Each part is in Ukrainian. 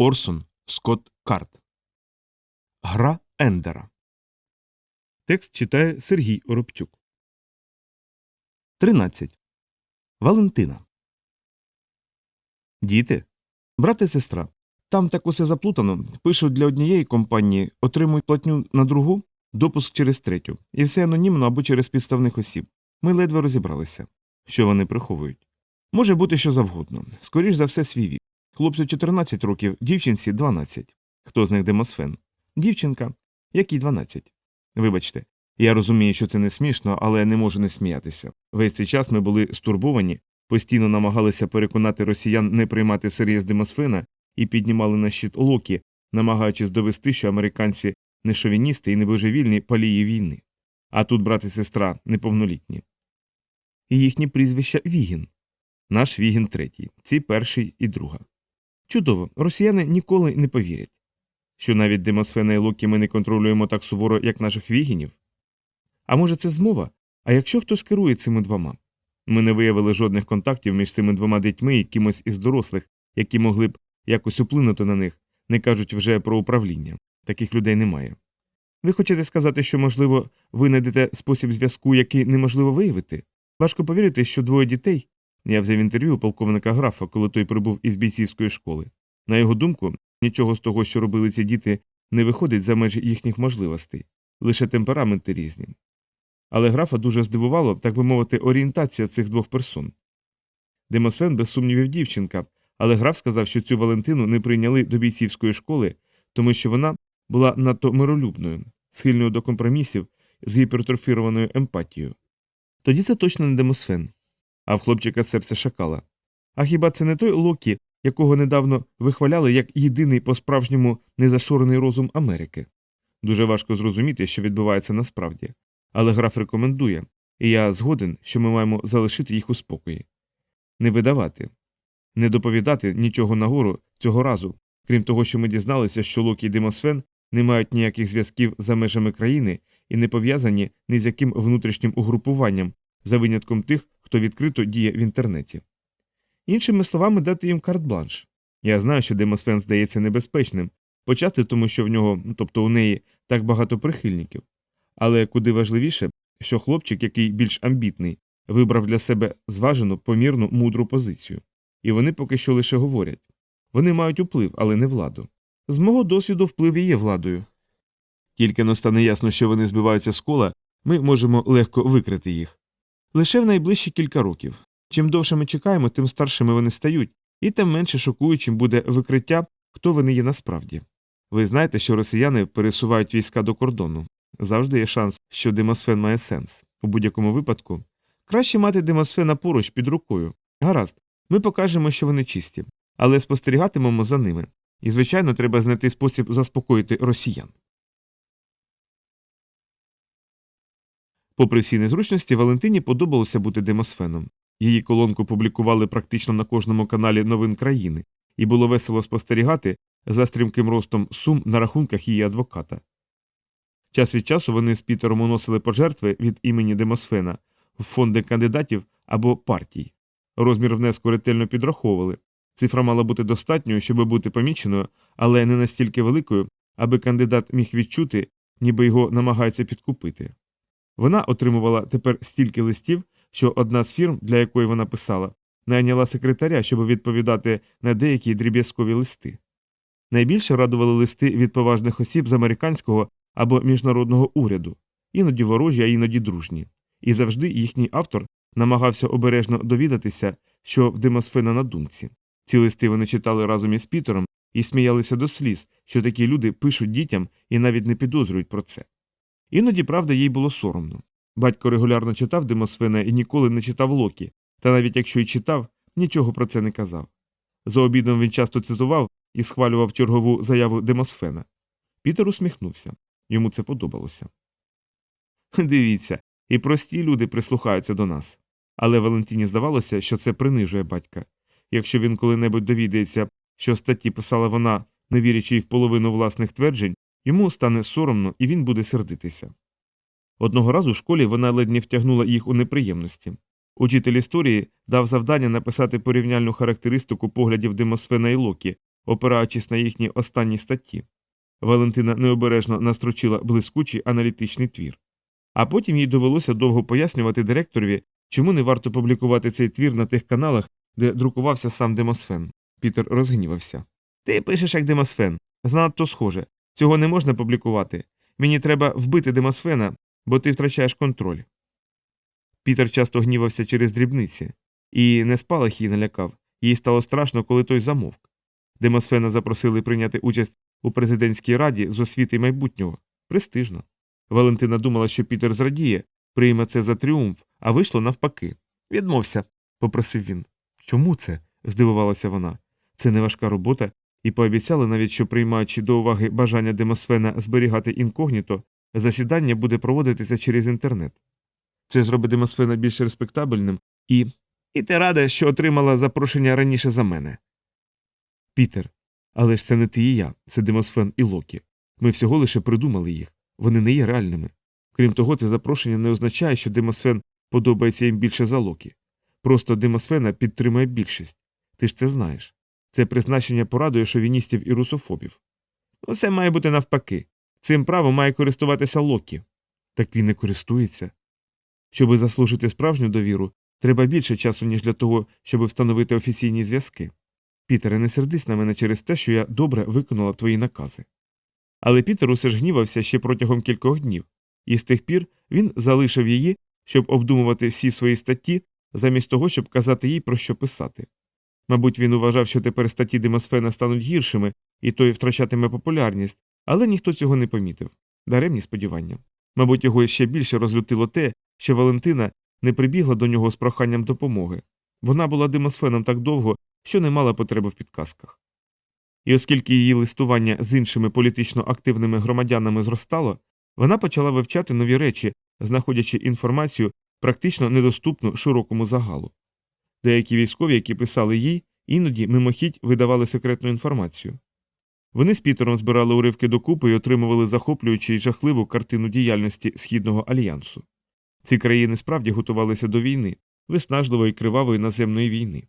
Орсон Скотт Карт. Гра Ендера. Текст читає Сергій Оробчук. 13. Валентина. Діти. Брат і сестра. Там так усе заплутано. Пишуть для однієї компанії, отримують платню на другу, допуск через третю. І все анонімно або через підставних осіб. Ми ледве розібралися. Що вони приховують? Може бути що завгодно. Скоріш за все, свій. Хлопцю 14 років, дівчинці 12. Хто з них Демосфен? Дівчинка, якій 12. Вибачте, я розумію, що це не смішно, але не можу не сміятися. Весь цей час ми були стурбовані, постійно намагалися переконати росіян не приймати всерйоз Демосфена і піднімали на щит Локі, намагаючись довести, що американці не шовіністи і не божевільні палії війни. А тут брат і сестра неповнолітні. І їхні прізвища Вігін. Наш Вігін третій, ці перший і друга. Чудово, росіяни ніколи не повірять. Що навіть Демосфена і Локі ми не контролюємо так суворо, як наших вігінів? А може, це змова? А якщо хтось керує цими двома? Ми не виявили жодних контактів між цими двома дітьми і кимось із дорослих, які могли б якось уплинути на них, не кажуть вже про управління. Таких людей немає. Ви хочете сказати, що, можливо, ви знайдете спосіб зв'язку, який неможливо виявити? Важко повірити, що двоє дітей. Я взяв інтерв'ю у полковника графа, коли той прибув із бійцівської школи. На його думку, нічого з того, що робили ці діти, не виходить за межі їхніх можливостей, лише темпераменти різні. Але графа дуже здивувало, так би мовити, орієнтація цих двох персон. Демосфен, без сумнівів, дівчинка, але граф сказав, що цю Валентину не прийняли до бійцівської школи, тому що вона була надто миролюбною, схильною до компромісів з гіпертрофірованою емпатією. Тоді це точно не Демосфен, а в хлопчика серце шакала. А хіба це не той Локі, якого недавно вихваляли як єдиний по справжньому незашорений розум Америки? Дуже важко зрозуміти, що відбувається насправді. Але граф рекомендує, і я згоден, що ми маємо залишити їх у спокої. Не видавати, не доповідати нічого нагору цього разу, крім того, що ми дізналися, що Локі і Демосфен не мають ніяких зв'язків за межами країни і не пов'язані ні з яким внутрішнім угрупуванням, за винятком тих, хто відкрито діє в інтернеті. Іншими словами, дати їм карт-бланш. Я знаю, що Демосфен здається небезпечним, почасти тому, що в нього, тобто у неї, так багато прихильників. Але куди важливіше, що хлопчик, який більш амбітний, вибрав для себе зважену, помірну, мудру позицію. І вони поки що лише говорять вони мають вплив, але не владу. З мого досвіду вплив і є владою. Тільки но стане ясно, що вони збиваються з кола, ми можемо легко викрити їх. Лише в найближчі кілька років. Чим довше ми чекаємо, тим старшими вони стають, і тим менше шокуючим буде викриття, хто вони є насправді. Ви знаєте, що росіяни пересувають війська до кордону. Завжди є шанс, що демосфен має сенс. У будь-якому випадку краще мати демосфена поруч під рукою. Гаразд, ми покажемо, що вони чисті, але спостерігатимемо за ними. І, звичайно, треба знайти спосіб заспокоїти росіян. Попри всі незручності, Валентині подобалося бути демосфеном. Її колонку публікували практично на кожному каналі новин країни, і було весело спостерігати за стрімким ростом сум на рахунках її адвоката. Час від часу вони з Пітером уносили пожертви від імені Демосфена в фонди кандидатів або партій. Розмір внеску ретельно підраховували. Цифра мала бути достатньою, щоб бути поміченою, але не настільки великою, аби кандидат міг відчути, ніби його намагаються підкупити. Вона отримувала тепер стільки листів, що одна з фірм, для якої вона писала, найняла секретаря, щоб відповідати на деякі дріб'язкові листи. Найбільше радували листи від поважних осіб з американського або міжнародного уряду, іноді ворожі, а іноді дружні, і завжди їхній автор намагався обережно довідатися, що в Демосфена на думці. Ці листи вони читали разом із Пітером і сміялися до сліз, що такі люди пишуть дітям і навіть не підозрюють про це. Іноді, правда, їй було соромно. Батько регулярно читав Демосфена і ніколи не читав Локі, та навіть якщо й читав, нічого про це не казав. За обідом він часто цитував і схвалював чергову заяву Демосфена. Пітер усміхнувся. Йому це подобалося. Дивіться, і прості люди прислухаються до нас. Але Валентині здавалося, що це принижує батька. Якщо він коли-небудь довідається, що статті писала вона, не вірячи й в половину власних тверджень, йому стане соромно і він буде сердитися. Одного разу в школі вона ледь не втягнула їх у неприємності. Учитель історії дав завдання написати порівняльну характеристику поглядів Демосфена і Локі, опираючись на їхні останні статті. Валентина необережно настрочила блискучий аналітичний твір. А потім їй довелося довго пояснювати директорові, чому не варто публікувати цей твір на тих каналах, де друкувався сам Демосфен. Пітер розгнівався. Ти пишеш як Демосфен. Занадто схоже. Цього не можна публікувати. Мені треба вбити Демосфена, бо ти втрачаєш контроль. Пітер часто гнівався через дрібниці, і не спалах її налякав, їй стало страшно, коли той замовк. Демосфена запросили прийняти участь у президентській раді з освіти майбутнього. Престижно. Валентина думала, що Пітер зрадіє, прийме це за тріумф, а вийшло навпаки. Відмовся, попросив він. Чому це? здивувалася вона. Це не важка робота, і пообіцяли навіть, що приймаючи до уваги бажання Демосфена зберігати інкогніто, засідання буде проводитися через інтернет. Це зробить Демосфена більш респектабельним і. І ти рада, що отримала запрошення раніше за мене. Пітер. Але ж це не ти і я, це Демосфен і Локі. Ми всього лише придумали їх. Вони не є реальними. Крім того, це запрошення не означає, що Демосфен подобається їм більше за Локі. Просто Демосфена підтримує більшість. Ти ж це знаєш. Це призначення порадує шовіністів і русофобів. Усе має бути навпаки. Цим правом має користуватися Локі. Так він не користується. Щоби заслужити справжню довіру, треба більше часу, ніж для того, щоб встановити офіційні зв'язки. Пітере, не сердись на мене через те, що я добре виконала твої накази. Але Пітер усе ж гнівався ще протягом кількох днів, і з тих пір він залишив її, щоб обдумувати всі свої статті, замість того, щоб казати їй про що писати. Мабуть, він вважав, що тепер статті Демосфена стануть гіршими, і той втрачатиме популярність, але ніхто цього не помітив. Даремні сподівання. Мабуть, його ще більше розлютило те, що Валентина не прибігла до нього з проханням допомоги. Вона була Демосфеном так довго, що не мала потреби в підказках. І оскільки її листування з іншими політично активними громадянами зростало, вона почала вивчати нові речі, знаходячи інформацію практично недоступну широкому загалу. Деякі військові, які писали їй, іноді мимохідь видавали секретну інформацію. Вони з Пітером збирали уривки докупи і отримували захоплюючу і жахливу картину діяльності Східного альянсу. Ці країни справді готувалися до війни, виснажливої кривавої наземної війни.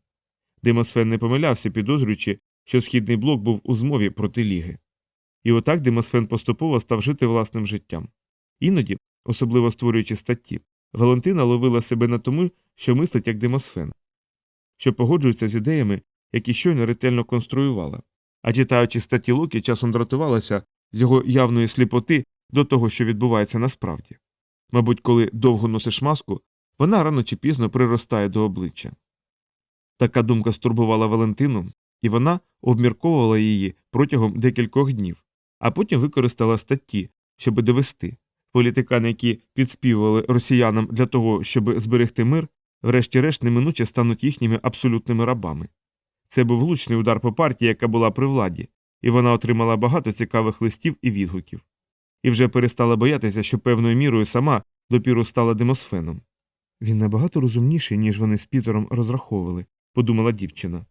Демосфен не помилявся, підозрюючи, що східний блок був у змові проти ліги. І отак Демосфен поступово став жити власним життям. Іноді, особливо створюючи статті, Валентина ловила себе на тому, що мислить як Демосфен, що погоджується з ідеями, які щойно ретельно конструювала, а читаючи статті Локі, часом дратувалася з його явної сліпоти до того, що відбувається насправді. Мабуть, коли довго носиш маску, вона рано чи пізно приростає до обличчя. Така думка стурбувала Валентину, і вона обмірковувала її протягом декількох днів, а потім використала статті, щоб довести політикани, які підспівували росіянам для того, щоб зберегти мир, врешті-решт неминуче стануть їхніми абсолютними рабами. Це був влучний удар по партії, яка була при владі, і вона отримала багато цікавих листів і відгуків. І вже перестала боятися, що певною мірою сама допіру стала демосфеном. Він набагато розумніший, ніж вони з Пітером розраховували, подумала дівчина.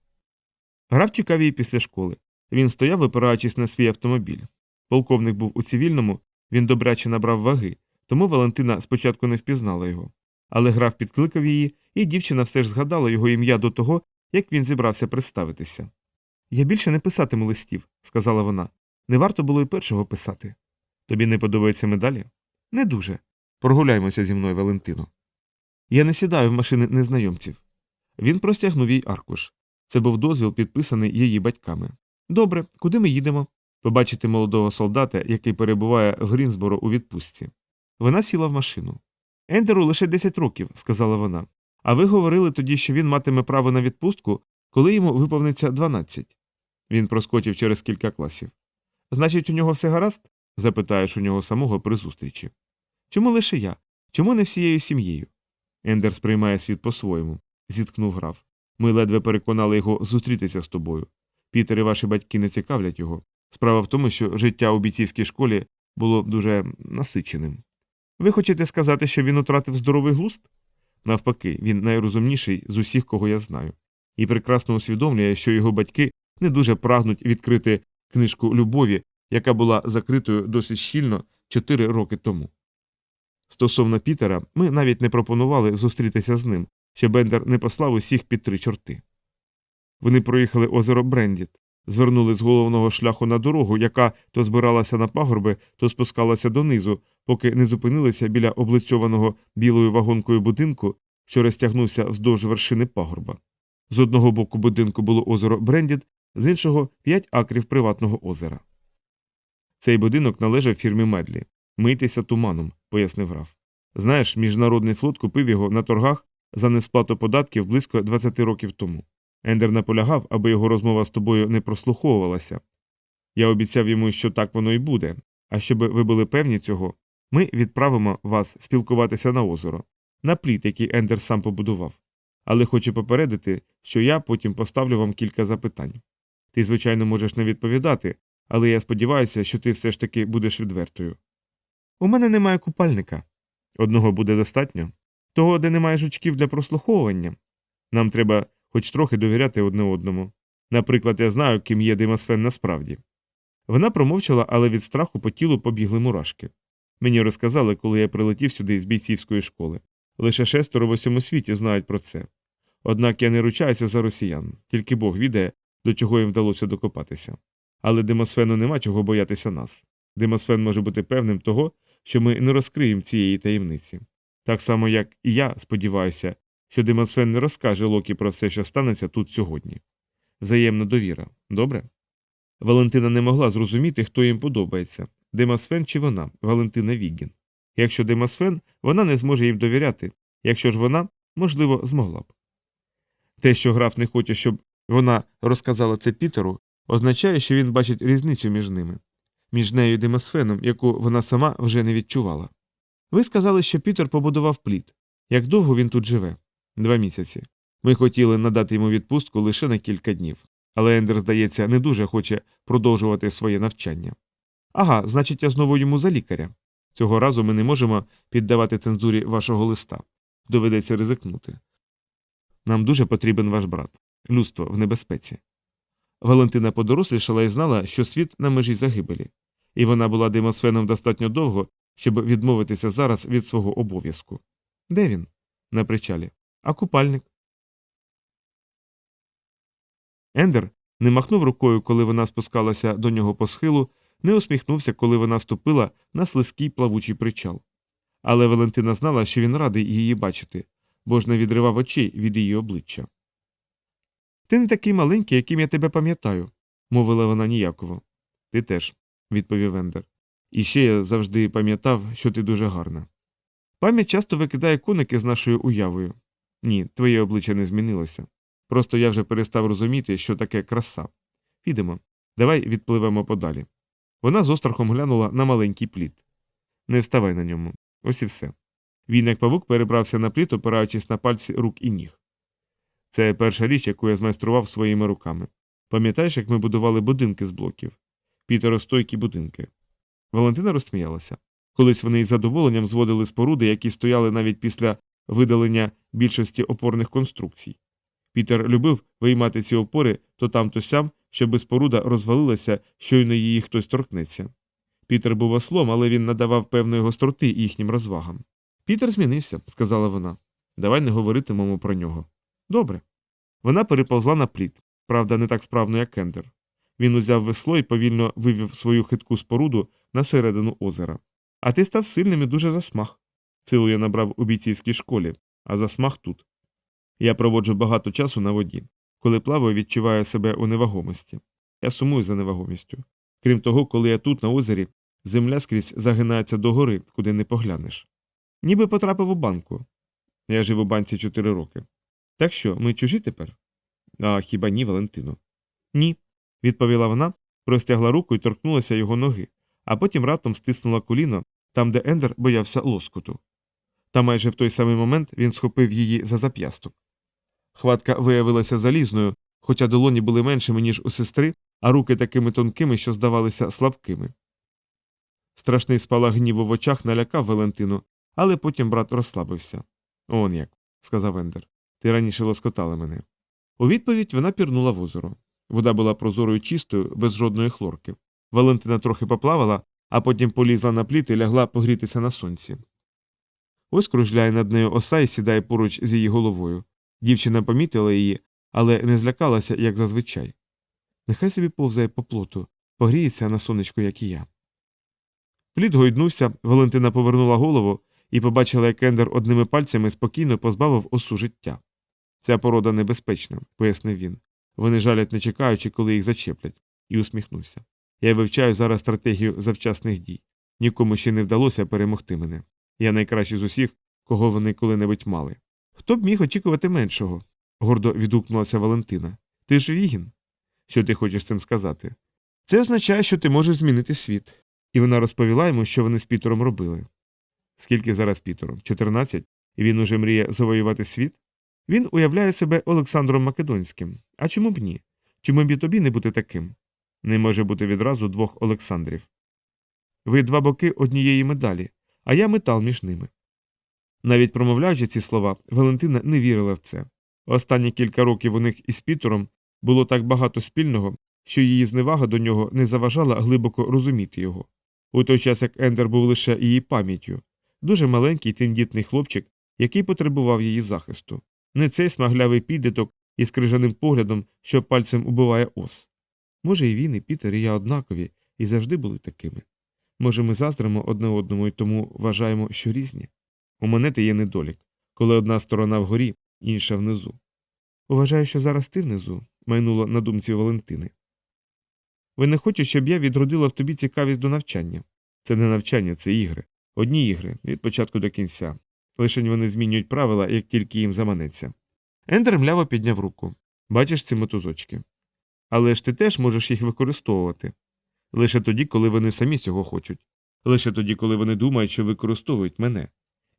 Граф чекав її після школи. Він стояв, випираючись на свій автомобіль. Полковник був у цивільному, він добряче набрав ваги, тому Валентина спочатку не впізнала його. Але граф підкликав її, і дівчина все ж згадала його ім'я до того, як він зібрався представитися. Я більше не писатиму листів, сказала вона. Не варто було й першого писати. Тобі не подобаються медалі? Не дуже. Прогуляймося зі мною, Валентино. Я не сідаю в машини незнайомців. Він простягнув їй аркуш. Це був дозвіл, підписаний її батьками. Добре, куди ми їдемо? Побачити молодого солдата, який перебуває в Грінсборо у відпустці. Вона сіла в машину. Ендеру лише 10 років, сказала вона. А ви говорили тоді, що він матиме право на відпустку, коли йому виповниться 12. Він проскочив через кілька класів. Значить, у нього все гаразд? запитаєш у нього самого при зустрічі. Чому лише я? Чому не всією сім'єю? Ендер сприймає світ по-своєму, зіткнув граф. Ми ледве переконали його зустрітися з тобою. Пітер і ваші батьки не цікавлять його. Справа в тому, що життя у бійцівській школі було дуже насиченим. Ви хочете сказати, що він утратив здоровий глузд? Навпаки, він найрозумніший з усіх, кого я знаю, і прекрасно усвідомлює, що його батьки не дуже прагнуть відкрити книжку любові, яка була закритою досить щільно чотири роки тому. Стосовно Пітера, ми навіть не пропонували зустрітися з ним, щоб Бендер не послав усіх під три чорти. Вони проїхали озеро Брендіт, звернули з головного шляху на дорогу, яка то збиралася на пагорби, то спускалася донизу, поки не зупинилися біля облицьованого білою вагонкою будинку, що розтягнувся вздовж вершини пагорба. З одного боку будинку було озеро Брендід, з іншого п'ять акрів приватного озера. Цей будинок належав фірмі Медлі. Мийтеся туманом, пояснив граф. Знаєш, міжнародний флот купив його на торгах за несплату податків близько 20 років тому. Ендер наполягав, аби його розмова з тобою не прослуховувалася. Я обіцяв йому, що так воно і буде, а щоб ви були певні цього, ми відправимо вас спілкуватися на озеро, на пліт, який Ендер сам побудував. Але хочу попередити, що я потім поставлю вам кілька запитань. Ти, звичайно, можеш не відповідати, але я сподіваюся, що ти все ж таки будеш відвертою. У мене немає купальника. Одного буде достатньо. Того, де немає жучків для прослуховування. Нам треба хоч трохи довіряти одне одному. Наприклад, я знаю, ким є Димасфен насправді. Вона промовчала, але від страху по тілу побігли мурашки. Мені розказали, коли я прилетів сюди з бійцівської школи. Лише шестеро в усьому світі знають про це. Однак я не ручаюся за росіян, тільки Бог відає, до чого їм вдалося докопатися. Але Демосфену нема чого боятися нас. Демосфен може бути певним того, що ми не розкриємо цієї таємниці. Так само, як і я сподіваюся, що Демосфен не розкаже Локі про все, що станеться тут сьогодні. Взаємна довіра. Добре? Валентина не могла зрозуміти, хто їм подобається Демосфен чи вона, Валентина Вігін. Якщо Демосфен, вона не зможе їм довіряти, якщо ж вона, можливо, змогла б. Те, що граф не хоче, щоб вона розказала це Пітеру, означає, що він бачить різницю між ними, між нею і Демосфеном, яку вона сама вже не відчувала. Ви сказали, що Пітер побудував плід. Як довго він тут живе? Два місяці. Ми хотіли надати йому відпустку лише на кілька днів, але Ендер, здається, не дуже хоче продовжувати своє навчання. Ага, значить, я знову йому за лікаря. Цього разу ми не можемо піддавати цензурі вашого листа. Доведеться ризикнути. Нам дуже потрібен ваш брат. Людство в небезпеці. Валентина подорослішала і знала, що світ на межі загибелі, і вона була демосфеном достатньо довго, щоб відмовитися зараз від свого обов'язку. Де він? На причалі. А купальник? Ендер не махнув рукою, коли вона спускалася до нього по схилу, не усміхнувся, коли вона ступила на слизький плавучий причал. Але Валентина знала, що він радий її бачити, бо ж не відривав очей від її обличчя. Ти не такий маленький, яким я тебе пам'ятаю, мовила вона ніяково. Ти теж, відповів Ендер. І ще я завжди пам'ятав, що ти дуже гарна. Пам'ять часто викидає коники з нашою уявою. Ні, твоє обличчя не змінилося. Просто я вже перестав розуміти, що таке краса. Підемо, давай відпливемо подалі. Вона з острахом глянула на маленький плід. Не вставай на ньому. Ось і все. Він, як павук, перебрався на плід, опираючись на пальці рук і ніг. Це перша річ, яку я змайстрував своїми руками. Пам'ятаєш, як ми будували будинки з блоків? Пітеростойкі будинки. Валентина розсміялася. Колись вони із задоволенням зводили споруди, які стояли навіть після видалення більшості опорних конструкцій. Пітер любив виймати ці опори то там, то сям, щоби споруда розвалилася, щойно її хтось торкнеться. Пітер був ослом, але він надавав певної гостроти їхнім розвагам. Пітер змінився, сказала вона. Давай не говоритимемо про нього. Добре. Вона переповзла на плід, правда, не так вправно, як Кендер. Він узяв весло і повільно вивів свою хитку споруду на середину озера. А ти став сильним і дуже засмах. Силу я набрав у бійцівській школі, а засмах тут. Я проводжу багато часу на воді. Коли плаваю, відчуваю себе у невагомості. Я сумую за невагомістю. Крім того, коли я тут, на озері, земля скрізь загинається догори, куди не поглянеш. Ніби потрапив у банку. Я жив у банці чотири роки. Так що, ми чужі тепер? А хіба ні, Валентино? Ні, відповіла вона, простягла руку і торкнулася його ноги, а потім раптом стиснула коліно там, де Ендер боявся лоскоту. Та майже в той самий момент він схопив її за зап'ясток. Хватка виявилася залізною, хоча долоні були меншими, ніж у сестри, а руки такими тонкими, що здавалися слабкими. Страшний спалах гніву в очах налякав Валентину, але потім брат розслабився. Он як, сказав Ендер. Ти раніше лоскотала мене. У відповідь вона пірнула в озеро. Вода була прозорою чистою, без жодної хлорки. Валентина трохи поплавала, а потім полізла на пліт і лягла погрітися на сонці. Ось кружляє над нею оса і сідає поруч з її головою. Дівчина помітила її, але не злякалася, як зазвичай. Нехай собі повзає по плоту, погріється на сонечку, як і я. Плід гойднувся, Валентина повернула голову і побачила, як Ендер одними пальцями спокійно позбавив осу життя. Ця порода небезпечна, пояснив він. Вони жалять, не чекаючи, коли їх зачеплять, і усміхнувся. Я вивчаю зараз стратегію завчасних дій. Нікому ще не вдалося перемогти мене. Я найкращий з усіх, кого вони коли-небудь мали. Хто б міг очікувати меншого? гордо відгукнулася Валентина. Ти ж вігін. Що ти хочеш цим сказати? Це означає, що ти можеш змінити світ. І вона розповіла йому, що вони з Пітером робили. Скільки зараз Пітеру? 14? І він уже мріє завоювати світ? Він уявляє себе Олександром Македонським. А чому б ні? Чому б і тобі не бути таким? Не може бути відразу двох Олександрів. Ви два боки однієї медалі, а я метал між ними. Навіть промовляючи ці слова, Валентина не вірила в це. Останні кілька років у них із Пітером було так багато спільного, що її зневага до нього не заважала глибоко розуміти його. У той час як Ендер був лише її пам'яттю, дуже маленький тендітний хлопчик, який потребував її захисту, не цей смаглявий підліток із крижаним поглядом, що пальцем убиває ос. Може, і він, і Пітер, і я однакові, і завжди були такими. Може, ми заздримо одне одному і тому вважаємо, що різні. У монети є недолік, коли одна сторона вгорі, інша внизу. Вважаю, що зараз ти внизу, майнула на думці Валентини. Ви не хочете, щоб я відродила в тобі цікавість до навчання. Це не навчання, це ігри. Одні ігри від початку до кінця. Лишень вони змінюють правила, як тільки їм заманеться. Ендер мляво підняв руку. Бачиш ці мотузочки. Але ж ти теж можеш їх використовувати. Лише тоді, коли вони самі цього хочуть. Лише тоді, коли вони думають, що використовують мене.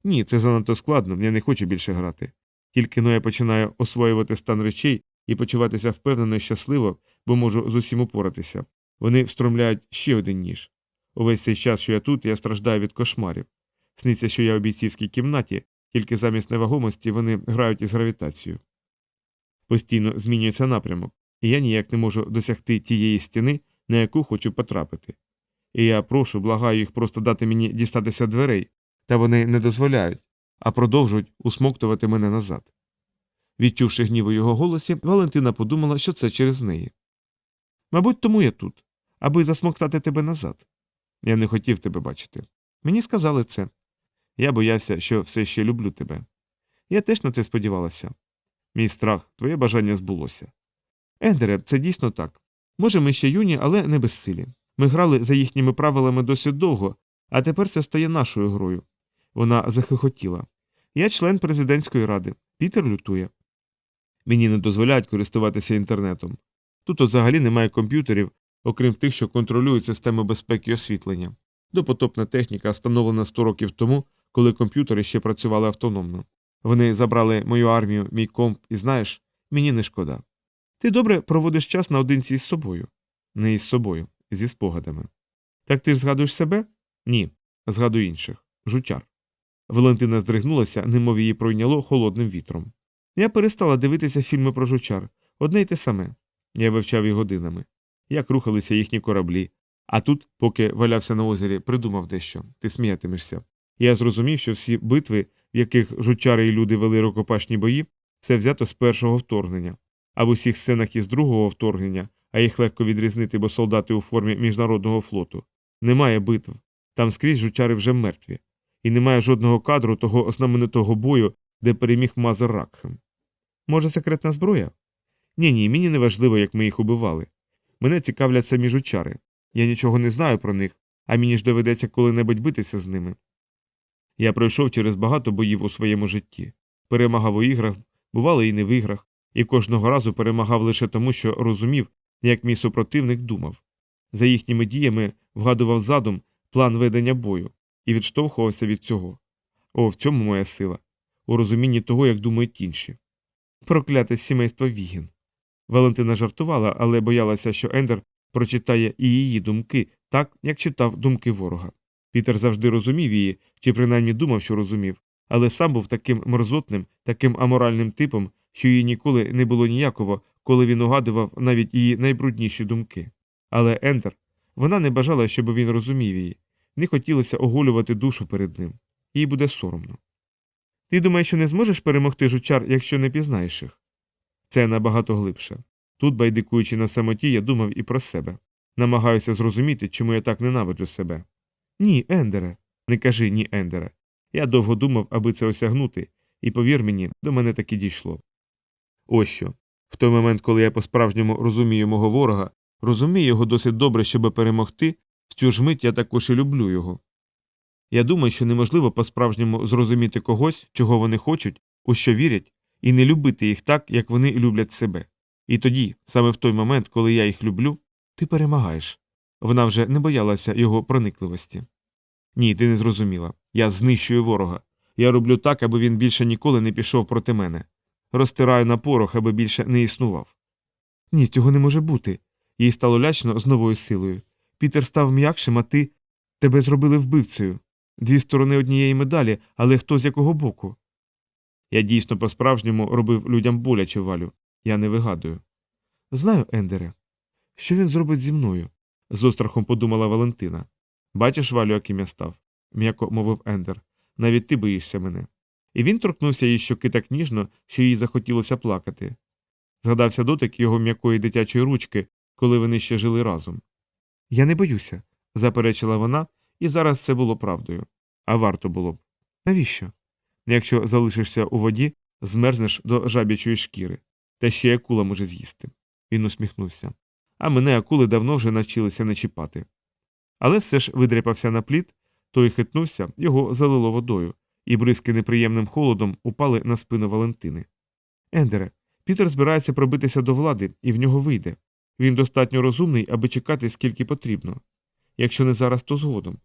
Ні, це занадто складно, я не хочу більше грати. Тільки но я починаю освоювати стан речей і почуватися впевнено і щасливо, бо можу з усім упоратися. Вони встромляють ще один ніж. Увесь цей час, що я тут, я страждаю від кошмарів. Сниться, що я у бійцівській кімнаті, тільки замість невагомості вони грають із гравітацією. Постійно змінюється напрямок, і я ніяк не можу досягти тієї стіни, на яку хочу потрапити. І я прошу, благаю їх просто дати мені дістатися дверей, та вони не дозволяють, а продовжують усмоктувати мене назад. Відчувши гнів у його голосі, Валентина подумала, що це через неї. Мабуть, тому я тут, аби засмоктати тебе назад. Я не хотів тебе бачити. Мені сказали це. Я боявся, що все ще люблю тебе. Я теж на це сподівалася. Мій страх, твоє бажання збулося. Ендере, це дійсно так. Може, ми ще юні, але не безсилі. Ми грали за їхніми правилами досить довго, а тепер це стає нашою грою. Вона захихотіла. Я член президентської ради. Пітер лютує. Мені не дозволяють користуватися інтернетом. Тут взагалі немає комп'ютерів, окрім тих, що контролюють систему безпеки і освітлення. Допотопна техніка встановлена 100 років тому, коли комп'ютери ще працювали автономно. Вони забрали мою армію, мій комп, і знаєш, мені не шкода. Ти добре проводиш час наодинці із собою. Не із собою, зі спогадами. Так ти ж згадуєш себе? Ні. Згадую інших. Жучар. Валентина здригнулася, немов її пройняло холодним вітром. Я перестала дивитися фільми про жучар, одне й те саме. Я вивчав їх годинами. Як рухалися їхні кораблі. А тут, поки валявся на озері, придумав дещо. Ти сміятимешся. Я зрозумів, що всі битви, в яких жучари і люди вели рукопашні бої, це взято з першого вторгнення. А в усіх сценах із другого вторгнення, а їх легко відрізнити, бо солдати у формі міжнародного флоту. Немає битв. Там скрізь жучари вже мертві. І немає жодного кадру того знаменитого бою, де переміг Мазер Ракхем. Може, секретна зброя? Ні, ні, мені не важливо, як ми їх убивали. Мене цікавлять самі жучари. Я нічого не знаю про них, а мені ж доведеться коли-небудь битися з ними. Я пройшов через багато боїв у своєму житті, перемагав у іграх, бувало і не в іграх, і кожного разу перемагав лише тому, що розумів, як мій супротивник думав. За їхніми діями вгадував задум, план ведення бою і відштовхувався від цього. О, в цьому моя сила, у розумінні того, як думають інші. Прокляте сімейство Вігін. Валентина жартувала, але боялася, що Ендер прочитає і її думки так, як читав думки ворога. Пітер завжди розумів її, чи принаймні думав, що розумів, але сам був таким мерзотним, таким аморальним типом, що їй ніколи не було ніякого, коли він угадував навіть її найбрудніші думки. Але Ендер, вона не бажала, щоб він розумів її, не хотілося оголювати душу перед ним. Їй буде соромно. Ти думаєш, що не зможеш перемогти жучар, якщо не пізнаєш їх? Це набагато глибше. Тут, байдикуючи на самоті, я думав і про себе. Намагаюся зрозуміти, чому я так ненавиджу себе. Ні, Ендере. Не кажи ні, Ендере. Я довго думав, аби це осягнути, і повір мені, до мене таки дійшло. Ось що. В той момент, коли я по-справжньому розумію мого ворога, розумію його досить добре, щоб перемогти, в цю ж мить я також і люблю його. Я думаю, що неможливо по-справжньому зрозуміти когось, чого вони хочуть, у що вірять, і не любити їх так, як вони люблять себе. І тоді, саме в той момент, коли я їх люблю, ти перемагаєш. Вона вже не боялася його проникливості. Ні, ти не зрозуміла. Я знищую ворога. Я роблю так, аби він більше ніколи не пішов проти мене. Розтираю на порох, аби більше не існував. Ні, цього не може бути. Їй стало лячно з новою силою. Пітер став м'якшим, а ти тебе зробили вбивцею. Дві сторони однієї медалі, але хто з якого боку? Я дійсно по-справжньому робив людям боляче валю. Я не вигадую. Знаю, Ендере. Що він зробить зі мною? з острахом подумала Валентина. Бачиш, Валю, яким я став, м'яко мовив Ендер. Навіть ти боїшся мене. І він торкнувся її щоки так ніжно, що їй захотілося плакати. Згадався дотик його м'якої дитячої ручки, коли вони ще жили разом. Я не боюся, заперечила вона, і зараз це було правдою. А варто було б. Навіщо? Якщо залишишся у воді, змерзнеш до жабячої шкіри, та ще акула може з'їсти. Він усміхнувся. А мене акули давно вже навчилися не чіпати. Але все ж видряпався на плід, той хитнувся, його залило водою, і бризки неприємним холодом упали на спину Валентини. Ендере, Пітер збирається пробитися до влади, і в нього вийде. Він достатньо розумний, аби чекати, скільки потрібно. Якщо не зараз, то згодом.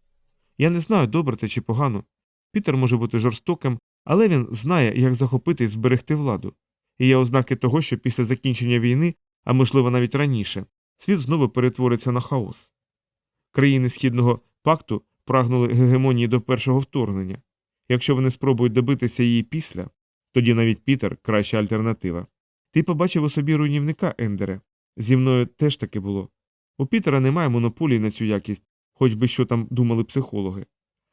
Я не знаю, добре це чи погано. Пітер може бути жорстоким, але він знає, як захопити і зберегти владу. І є ознаки того, що після закінчення війни, а можливо навіть раніше, світ знову перетвориться на хаос. Країни Східного пакту прагнули гегемонії до першого вторгнення. Якщо вони спробують добитися її після, тоді навіть Пітер краща альтернатива. Ти побачив у собі руйнівника, Ендере. Зі мною теж таки було. У Пітера немає монополії на цю якість, хоч би що там думали психологи.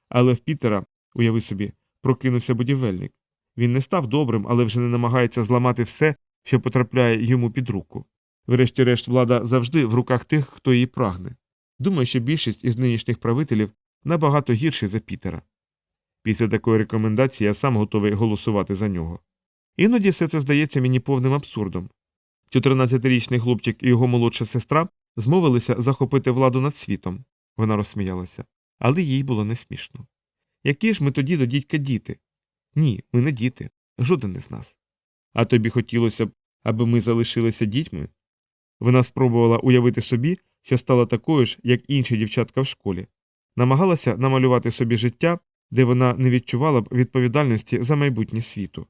Але в Пітера, уяви собі, прокинувся будівельник. Він не став добрим, але вже не намагається зламати все, що потрапляє йому під руку. Врешті-решт, влада завжди в руках тих, хто її прагне. Думаю, що більшість із нинішніх правителів набагато гірші за Пітера. Після такої рекомендації я сам готовий голосувати за нього. Іноді все це здається мені повним абсурдом. 14-річний хлопчик і його молодша сестра змовилися захопити владу над світом. Вона розсміялася, але їй було не смішно. Які ж ми тоді до дідька діти? Ні, ми не діти, жоден із нас. А тобі хотілося б, аби ми залишилися дітьми? Вона спробувала уявити собі, що стала такою ж, як інші дівчатка в школі, намагалася намалювати собі життя, де вона не відчувала б відповідальності за майбутнє світу.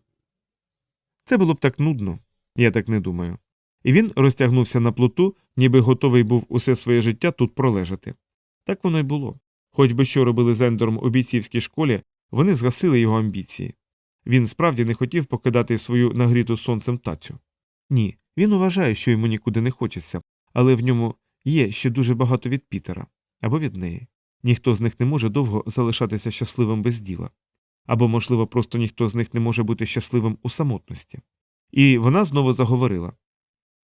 Це було б так нудно, я так не думаю. І він розтягнувся на плоту, ніби готовий був усе своє життя тут пролежати. Так воно й було. Хоч би що робили з Ендором у бійцівській школі, вони згасили його амбіції. Він справді не хотів покидати свою нагріту сонцем тацю. Ні, він вважає, що йому нікуди не хочеться, але в ньому є ще дуже багато від Пітера або від неї. Ніхто з них не може довго залишатися щасливим без діла. Або, можливо, просто ніхто з них не може бути щасливим у самотності. І вона знову заговорила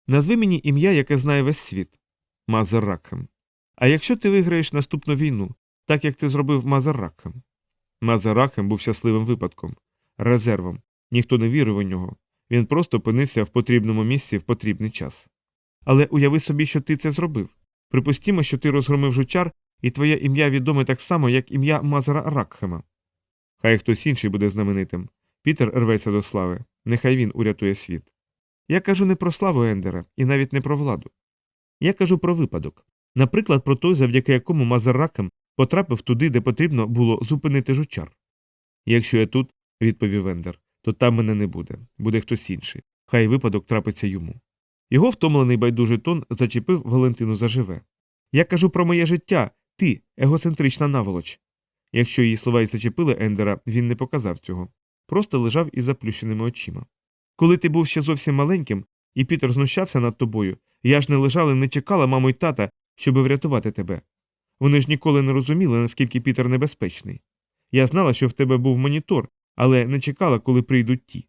Назви мені ім'я, яке знає весь світ Мазер. А якщо ти виграєш наступну війну, так як це зробив? Мазер Ракхем був щасливим випадком, резервом. Ніхто не вірив у нього. Він просто опинився в потрібному місці в потрібний час. Але уяви собі, що ти це зробив. Припустімо, що ти розгромив жучар, і твоє ім'я відоме так само, як ім'я Мазера Ракхема. Хай хтось інший буде знаменитим. Пітер рветься до слави. Нехай він урятує світ. Я кажу не про славу Ендера і навіть не про владу. Я кажу про випадок. Наприклад, про той, завдяки якому Мазер Ракхем потрапив туди, де потрібно було зупинити жучар. Якщо я тут, відповів Ендер, то там мене не буде, буде хтось інший. Хай випадок трапиться йому. Його втомлений байдужий тон зачепив Валентину заживе. Я кажу про моє життя, ти, егоцентрична наволоч. Якщо її слова й зачепили Ендера, він не показав цього, просто лежав із заплющеними очима. Коли ти був ще зовсім маленьким, і Пітер знущався над тобою, я ж не лежала і не чекала маму й тата, щоби врятувати тебе. Вони ж ніколи не розуміли, наскільки Пітер небезпечний. Я знала, що в тебе був монітор, але не чекала, коли прийдуть ті.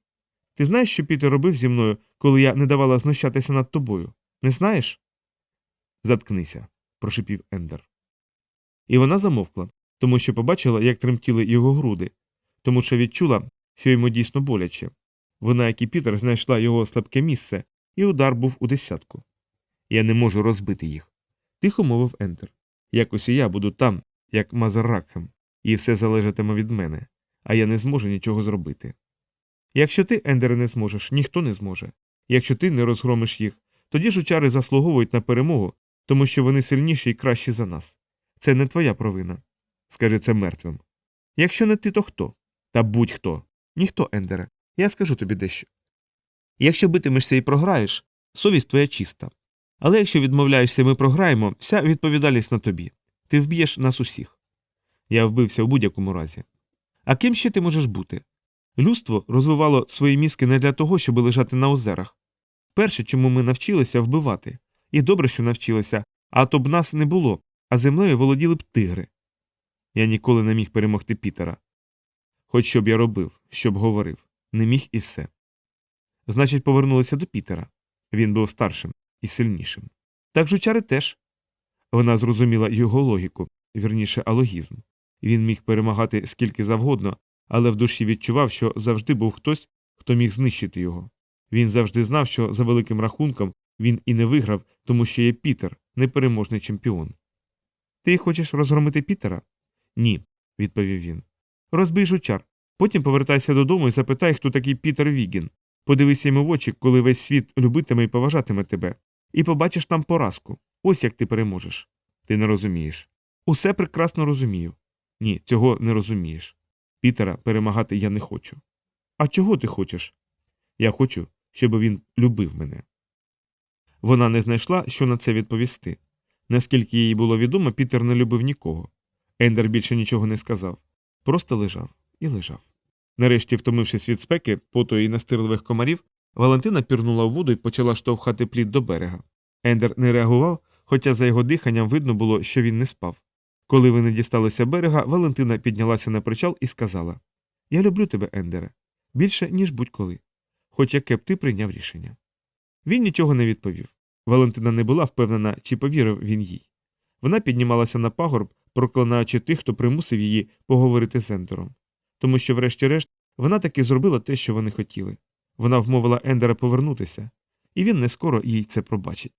Ти знаєш, що Пітер робив зі мною, коли я не давала знущатися над тобою? Не знаєш? Заткнися, прошипів Ендер. І вона замовкла, тому що побачила, як тремтіли його груди, тому що відчула, що йому дійсно боляче. Вона, як і Пітер, знайшла його слабке місце, і удар був у десятку. Я не можу розбити їх. Тихо мовив Ендер. Якось і я буду там, як Ракхем, і все залежатиме від мене, а я не зможу нічого зробити. Якщо ти, Ендере, не зможеш, ніхто не зможе. Якщо ти не розгромиш їх, тоді жучари заслуговують на перемогу, тому що вони сильніші і кращі за нас. Це не твоя провина. Скажи це мертвим. Якщо не ти, то хто? Та будь-хто. Ніхто, Ендере. Я скажу тобі дещо. Якщо битимешся і програєш, совість твоя чиста. Але якщо відмовляєшся, ми програємо, вся відповідальність на тобі. Ти вб'єш нас усіх. Я вбився у будь-якому разі. А ким ще ти можеш бути? Людство розвивало свої мізки не для того, щоб лежати на озерах. Перше, чому ми навчилися вбивати. І добре, що навчилися, а то б нас не було, а землею володіли б тигри. Я ніколи не міг перемогти Пітера. Хоч що б я робив, що б говорив, не міг і все. Значить, повернулися до Пітера. Він був старшим і сильнішим. Так жучари теж. Вона зрозуміла його логіку, вірніше алогізм. Він міг перемагати скільки завгодно, але в душі відчував, що завжди був хтось, хто міг знищити його. Він завжди знав, що за великим рахунком він і не виграв, тому що є Пітер, непереможний чемпіон. Ти хочеш розгромити Пітера? Ні, відповів він. Розбий жучар. Потім повертайся додому і запитай, хто такий Пітер Вігін. Подивися йому в очі, коли весь світ любитиме і поважатиме тебе. І побачиш там поразку. Ось як ти переможеш. Ти не розумієш. Усе прекрасно розумію. Ні, цього не розумієш. Пітера перемагати я не хочу. А чого ти хочеш? Я хочу, щоб він любив мене. Вона не знайшла, що на це відповісти. Наскільки їй було відомо, Пітер не любив нікого. Ендер більше нічого не сказав, просто лежав і лежав. Нарешті, втомившись від спеки, поту і настирливих комарів, Валентина пірнула в воду і почала штовхати плід до берега. Ендер не реагував, хоча за його диханням видно було, що він не спав. Коли вони дісталися берега, Валентина піднялася на причал і сказала Я люблю тебе, Ендере, більше, ніж будь-коли. Хоч яке б ти прийняв рішення. Він нічого не відповів. Валентина не була впевнена, чи повірив він їй. Вона піднімалася на пагорб, проклинаючи тих, хто примусив її поговорити з Ендером. Тому що, врешті-решт, вона таки зробила те, що вони хотіли. Вона вмовила Ендера повернутися, і він не скоро їй це пробачить.